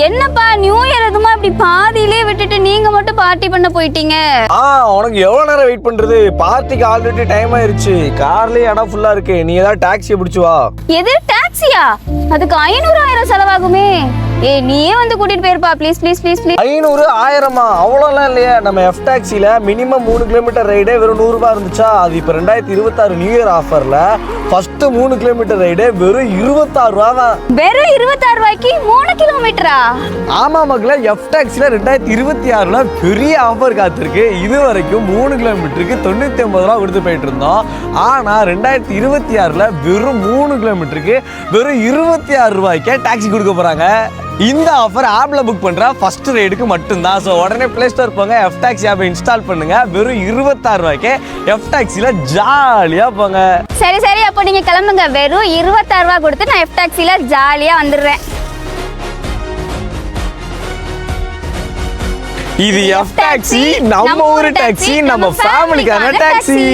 என்னப்பா new year எதுமா இப்படி பாதியிலே விட்டுட்டு நீங்க மட்டும் பார்ட்டி பண்ண போயிட்டீங்க? ஆ உனக்கு எவ்வளவு நேரம் வெயிட் பண்றது? பார்ட்டிக்கு ஆல்ரெடி டைம் ஆயிருச்சு. கார்லயே இடம் ஃபுல்லா இருக்கு. நீ ஏதாவது டாக்ஸியை பிடிச்சு வா. எது டாக்ஸியா அதுக்கு ஐநூறு ஆயிரம் செலவாகுமே. ஏய் நீயே வந்து கூட்டிட்டு போயிருப்பா. ப்ளீஸ் ப்ளீஸ் ப்ளீஸ் ப்ளீஸ் ஐநூறு ஆயிரமா? அவ்வளோலாம் இல்லையா. நம்ம எஃப் டாக்ஸியில் மினிமம் மூணு கிலோமீட்டர் ரைடே வெறும் நூறுரூபா இருந்துச்சா? அது இப்போ ரெண்டாயிரத்தி இருபத்தாறு நியூ இயர் ஆஃபரில் ஃபஸ்ட்டு மூணு கிலோமீட்டர் ரைடே வெறும் இருபத்தாறு ரூபா தான். வெறும் இருபத்தாறு ரூபாய்க்கு மூணு கிலோமீட்டரா ஆமாம் மக்களே எஃப் டாக்ஸியில் ரெண்டாயிரத்தி இருபத்தி ஆறில் பெரிய ஆஃபர் காத்திருக்கு. இது வரைக்கும் மூணு கிலோமீட்டருக்கு தொண்ணூற்றி ஒன்பது ரூபா கொடுத்து போயிட்டு இருந்தோம். ஆனால் ரெண்டாயிரத்தி இருபத்தி ஆறில் வெறும் மூணு கிலோமீட்டருக்கு வெறும் இருபத்தி ஆறு ரூபாய்க்கே டாக்ஸி கொடுக்க போகிறாங்க இந்த ஆஃபர் ஆப்பில் புக் பண்ணுற ஃபர்ஸ்ட் ரைடுக்கு மட்டும்தான். ஸோ உடனே ப்ளே ஸ்டோர் போங்க எஃப் டாக்ஸி ஆப்பை இன்ஸ்டால் பண்ணுங்க. வெறும் இருபத்தாறு ரூபாய்க்கே எஃப் டாக்ஸியில் ஜாலியாக போங்க. சரி சரி அப்போ நீங்க கிளம்புங்க. வெறும் இருபத்தாறு ரூபா கொடுத்து நான் எஃப் டாக்ஸில ஜாலியா வந்துடுறேன். இது எஃப் டாக்ஸி நம்ம ஊர் டாக்ஸி நம்ம ஃபேமிலிக்கான டாக்ஸி